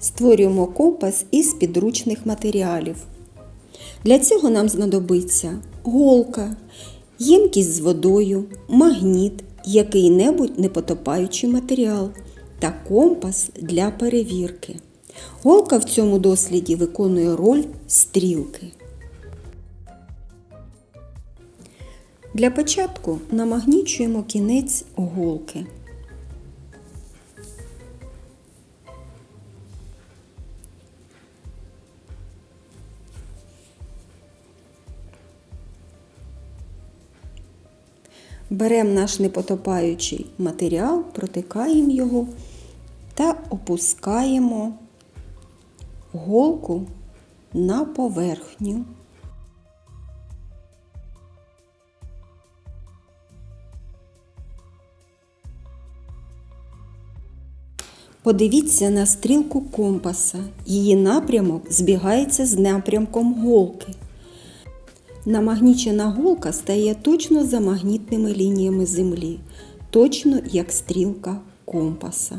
Створюємо компас із підручних матеріалів. Для цього нам знадобиться голка, ємкість з водою, магніт, який-небудь непотопаючий матеріал та компас для перевірки. Голка в цьому досліді виконує роль стрілки. Для початку намагнічуємо кінець голки. Беремо наш непотопаючий матеріал, протикаємо його та опускаємо голку на поверхню. Подивіться на стрілку компаса. Її напрямок збігається з напрямком голки. Намагнічена голка стає точно за магнітними лініями Землі, точно як стрілка компаса.